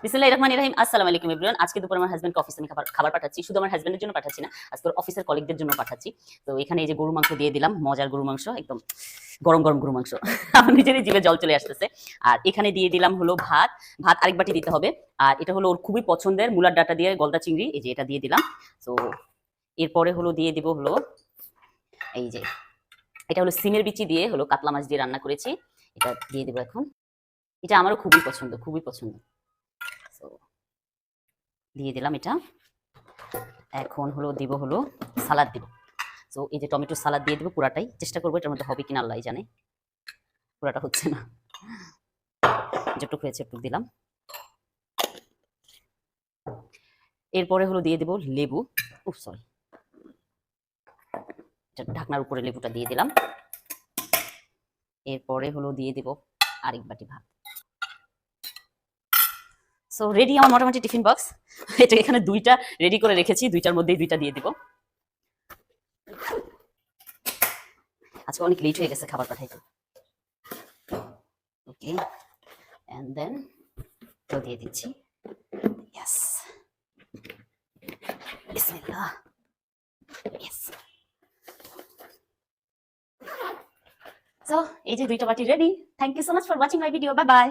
রহমান রহিম। আসসালামু আলাইকুম এভরিওয়ান আজকে দুপুর আমার অফিসে আমি খাবার খাবার পাঠাচ্ছি। শুধু আমার হাজবেন্ডের জন্য পাঠাচ্ছি না, আজকে অফিসের কলিগদের জন্য পাঠাচ্ছি। তো এখানে এই যে গরু মাংস দিয়ে দিলাম, মজার গরু মাংস, একদম গরম গরম গরু মাংস। আমার নিজেরই জিভে জল চলে আসতেছে। আর এখানে দিয়ে দিলাম হলো ভাত। ভাত আরেক বাটি দিতে হবে। আর এটা হলো ওর খুবই পছন্দের মুলার ডাটা দিয়ে গলদা চিংড়ি। এই যে এটা দিয়ে দিলাম। তো এরপরে হলো দিয়ে দিব হলো এই যে, এটা হলো সিমের বিচি দিয়ে হলো কাতলা মাছ দিয়ে রান্না করেছি। এটা দিয়ে দেবো এখন। এটা আমারও খুবই পছন্দ খুবই পছন্দ। দিয়ে দিলাম এটা। এখন হলো দিব হলো সালাদ দিব। তো এই যে টমেটো সালাদ দিয়ে দিব পুরাটাই। চেষ্টা করব এটার মধ্যে হবে কিনা আল্লাহ জানে। পুরাটা হচ্ছে না। যেটুক হয়েছে একটু দিলাম। এরপরে হলো দিয়ে দিব লেবু। ও সরি ঢাকনার উপরে লেবুটা দিয়ে দিলাম। এরপরে হলো দিয়ে দিব আরেক বাটি ভাত। সো রেডি আমার মোটামুটি টিফিন বক্স এটা এখানে দুইটা রেডি করে রেখেছি, দুইটার মধ্যেই দুইটা দিয়ে দিব। আজকে অনেক লেট হয়ে গেছে খাবার পাঠাইতে। ওকে এন্ড দেন তো দিয়ে দিচ্ছি। ইয়েস বিসমিল্লাহ ইয়েস সো এই যে দুইটা বাটি ready thank you so much for watching my video bye bye